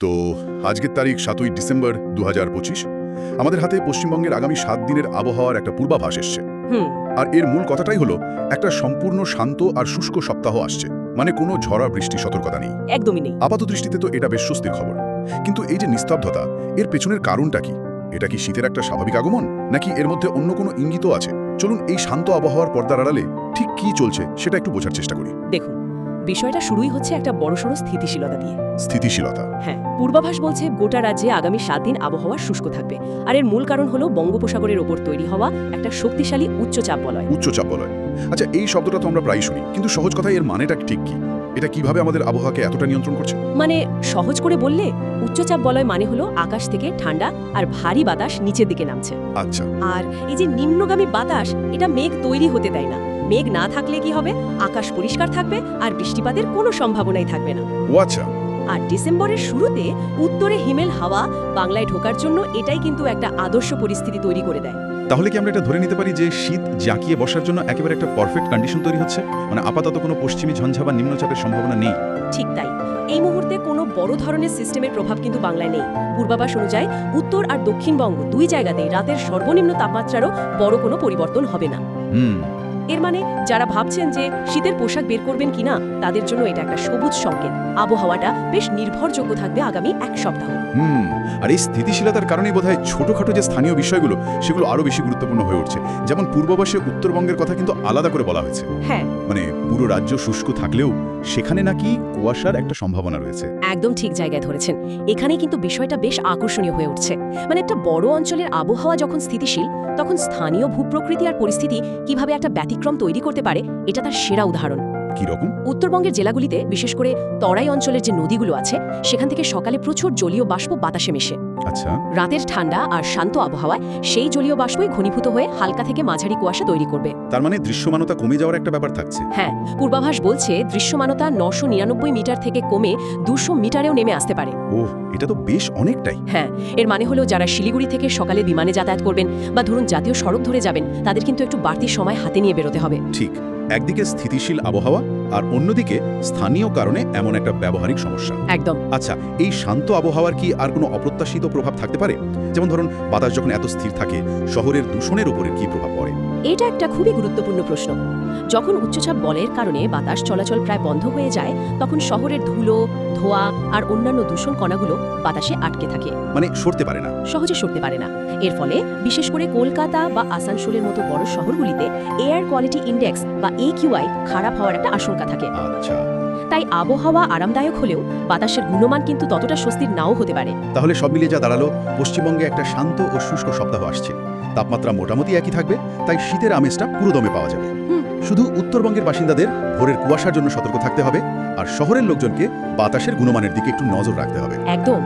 তো আজকের তারিখ সাতই ডিসেম্বর দুহাজার পঁচিশ। আমাদের হাতে পশ্চিমবঙ্গের আগামী সাত দিনের আবহাওয়ার একটা পূর্বাভাস এসছে। আর এর মূল কথাটাই হলো একটা সম্পূর্ণ শান্ত আর শুষ্ক সপ্তাহ আসছে। মানে কোনো ঝরা বৃষ্টি সতর্কতা নেই। একদমই নেই। আপাত দৃষ্টিতে তো এটা বেশ স্বস্তির খবর। কিন্তু এই যে নিস্তব্ধতা এর পেছনের কারণটা কি? এটা কি শীতের একটা স্বাভাবিক আগমন? নাকি এর মধ্যে অন্য কোনো ইঙ্গিতও আছে? চলুন এই শান্ত আবহাওয়ার পর্দার আড়ালে ঠিক কি চলছে সেটা একটু বোঝার চেষ্টা করি। দেখুন বিষয়টা শুরুই হচ্ছে একটা বড়সড় স্থিতিশীলতা দিয়ে। স্থিতিশীলতা? হ্যাঁ পূর্বাভাস বলছে গোটা রাজ্যে আগামী সাত দিন আবহাওয়া শুষ্ক থাকবে। আর এর মূল কারণ হলো বঙ্গোপসাগরের ওপর তৈরি হওয়া একটা শক্তিশালী উচ্চচাপ বলয় উচ্চচাপ বলয় আচ্ছা এই শব্দটা তো আমরা প্রায় শুনি কিন্তু সহজ কথায় এর মানেটা ঠিক কি? এটা কীভাবে আমাদের আবহাওয়াকে এতটা নিয়ন্ত্রণ করছে? মানে সহজ করে বললে উচ্চচাপ বলয় মানে হলো আকাশ থেকে ঠান্ডা আর ভারী বাতাস নিচের দিকে নামছে। আচ্ছা। আর এই যে নিম্নগামী বাতাস এটা মেঘ তৈরি হতে দেয় না। মেঘ না থাকলে কি হবে? আকাশ পরিষ্কার থাকবে আর বৃষ্টিপাতের কোনো সম্ভাবনাই থাকবে না। ও আচ্ছা আর ডিসেম্বরের শুরুতে উত্তরে হিমেল হাওয়া বাংলায় ঢোকার জন্য এটাই কিন্তু একটা আদর্শ পরিস্থিতি তৈরি করে দেয়। তাহলে কি আমরা এটা ধরে নিতে পারি যে শীত জাঁকিয়ে বসার জন্য একেবারে একটা পারফেক্ট কন্ডিশন তৈরি হচ্ছে? মানে আপাতত কোনো পশ্চিমী ঝঞ্ঝা বা নিম্নচাপের সম্ভাবনা নেই? ঠিক তাই। এই মুহূর্তে কোনো বড় ধরনের সিস্টেমের প্রভাব কিন্তু বাংলায় নেই। পূর্বাভাস অনুযায়ী উত্তর আর দক্ষিণবঙ্গ দুই জায়গাতেই রাতের সর্বনিম্ন তাপমাত্রারও বড় কোনো পরিবর্তন হবে না। হুম। এর মানে যারা ভাবছেন যে শীতের পোশাক বের করবেন কিনা তাদের জন্য এটা একটা সবুজ সংকেত। আবহাওয়াটা বেশ নির্ভরযোগ্য থাকবে আগামী এক সপ্তাহ। হুম আর এই স্থিতিশীলতার কারণেই বোধহয় ছোটখাটো যে স্থানীয় বিষয়গুলো সেগুলো আরও বেশি গুরুত্বপূর্ণ হয়ে উঠছে। যেমন পূর্ববাসে উত্তরবঙ্গের কথা কিন্তু আলাদা করে বলা হয়েছে। হ্যাঁ। মানে পুরো রাজ্য শুষ্ক থাকলেও সেখানে নাকি কুয়াশার একটা সম্ভাবনা রয়েছে। একদম ঠিক জায়গায় ধরেছেন। এখানে কিন্তু বিষয়টা বেশ আকর্ষণীয় হয়ে উঠছে। মানে একটা বড় অঞ্চলের আবহাওয়া যখন স্থিতিশীল তখন স্থানীয় ভূপ্রকৃতি আর পরিস্থিতি কীভাবে একটা ব্যতিক্রম তৈরি করতে পারে এটা তার সেরা উদাহরণ। রকম উত্তরবঙ্গের জেলাগুলিতে বিশেষ করে তরাই অঞ্চলের যে নদীগুলো আছে সেখান থেকে সকালে প্রচুর জলীয় বাষ্প বাতাসে মেশে। আচ্ছা। রাতের ঠান্ডা আর শান্ত আবহাওয়ায় সেই জলীয় বাষ্পই ঘনীভূত হয়ে হালকা থেকে মাঝারি কুয়াশা তৈরি করবে। তার মানে দৃশ্যমানতা কমে যাওয়ার একটা ব্যাপার থাকছে? হ্যাঁ পূর্বাভাস বলছে দৃশ্যমানতা নশো নিরানব্বই মিটার থেকে কমে দুশো মিটারেও নেমে আসতে পারে। ওহ এটা তো বেশ অনেকটাই। হ্যাঁ এর মানে হলো যারা শিলিগুড়ি থেকে সকালে বিমানে যাতায়াত করবেন বা ধরুন জাতীয় সড়ক ধরে যাবেন তাদের কিন্তু একটু বাড়তি সময় হাতে নিয়ে বেরোতে হবে। ঠিক। একদিকে স্থিতিশীল আবহাওয়া আর অন্যদিকে স্থানীয় কারণে এমন একটা ব্যবহারিক সমস্যা। একদম। আচ্ছা এই শান্ত আবহাওয়ার কি আর কোনো অপ্রত্যাশিত প্রভাব থাকতে পারে? যেমন ধরুন বাতাস যখন এত স্থির থাকে শহরের দূষণের উপরে কি প্রভাব পড়ে? এটা একটা খুবই গুরুত্বপূর্ণ প্রশ্ন। যখন উচ্চচাপ বলের কারণে বাতাস চলাচল প্রায় বন্ধ হয়ে যায় তখন শহরের ধুলো ধোঁয়া আর অন্যান্য দূষণ কণাগুলো বাতাসে আটকে থাকে। মানে সরতে পারে না। সহজে সরতে পারে না। এর ফলে বিশেষ করে কলকাতা বা আসানসোলের মতো বড় শহরগুলিতে এয়ার কোয়ালিটি ইন্ডেক্স বা একিউআই খারাপ হওয়ার একটা আশঙ্কা থাকে। আচ্ছা। তাই আবহাওয়া আরামদায়ক হলেও বাতাসের গুণমান কিন্তু ততটা স্বস্তির নাও হতে পারে। তাহলে সব মিলিয়ে যা দাঁড়াল পশ্চিমবঙ্গে একটা শান্ত ও শুষ্ক সপ্তাহ আসছে। তাপমাত্রা মোটামুটি একই থাকবে তাই শীতের আমেজটা পুরো দমে পাওয়া যাবে। শুধু উত্তরবঙ্গের বাসিন্দাদের ভোরের কুয়াশার জন্য সতর্ক থাকতে হবে আর শহরের লোকজনকে বাতাসের গুণমানের দিকে একটু নজর রাখতে হবে। একদম।